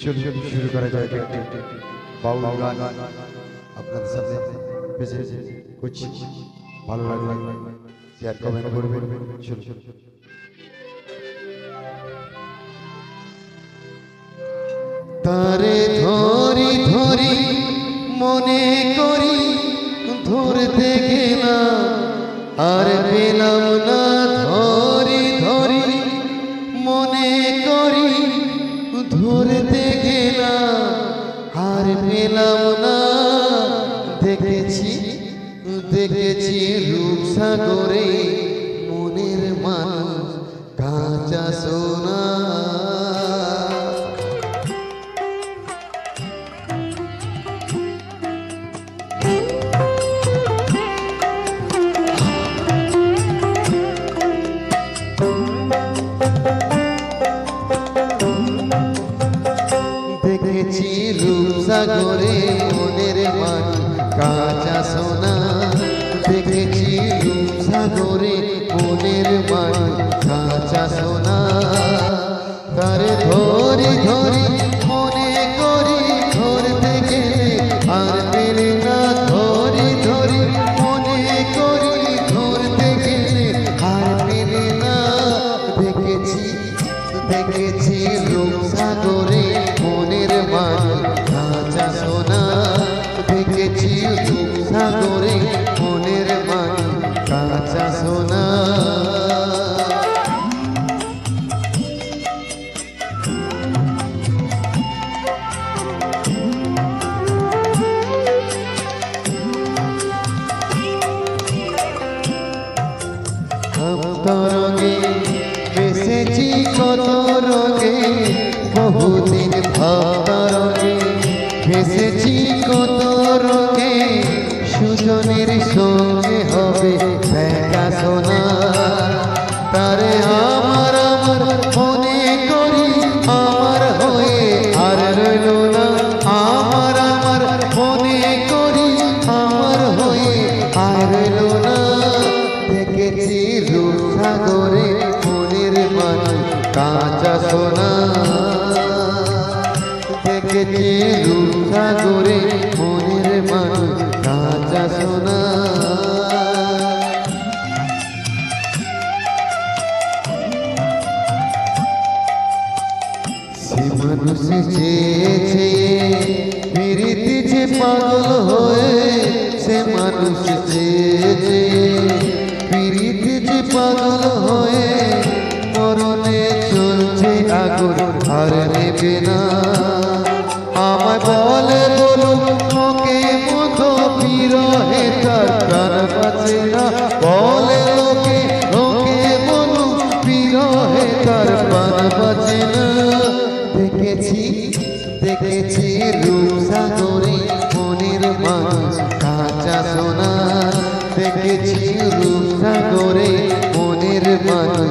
চলুন শুরু করা যাক একটি বাউল গান। আপনাদের সাথে বেশি করছি। ভালো শেয়ার কমেন্ট করবেন। তারে ধরি ধরি মনে করি, ধরতে গেলাম, আর পেলাম না। গেলাম আর পেলাম না। দেখেছি দেখেছি রূপসাগরে মনের মানুষ কাঁচা সোনা। কাঁচা সোনা দেখেছি রূপসাগরে মনের মাটি। কাঁচা সোনা তারে ধরি ধরি মনে করি ধরতে গেলে আর পেলে না। ধরি ধরি করি ধরতে গেলে আর না। দেখেছি দেখেছি রঙে বহুদিন ভাবরঙে ভেসেছি কত রঙে সুজনের সঙ্গে হবে দেখা সোনা তারে আমার আমার মনে করি, আমার হয়ে আর রইল না। আমার আমার মনে করি, আমার হয়ে আর রইল না। দেখেছি রূপসাগরে মনের মানুষ কাঁচা রূপসাগরে মনের মানুষ কাঁচা সোনা। সে মানুষ চেয়েছে ফিরিতে যে পাগল হয়ে যে পাগল হয়ে, মরণে চলছে আগুন আর নেবে আমায় বলে বলুন ওকে মতো বিরহে তার প্রাণ বাঁচে না। বলে লোকে ওকে বলুন বিরহে তার প্রাণ বাঁচে না। দেখেছি দেখেছি রূপসাগরে মনের মানুষ কাঁচা সোনা। দেখেছি রূপসাগরে মনের মানুষ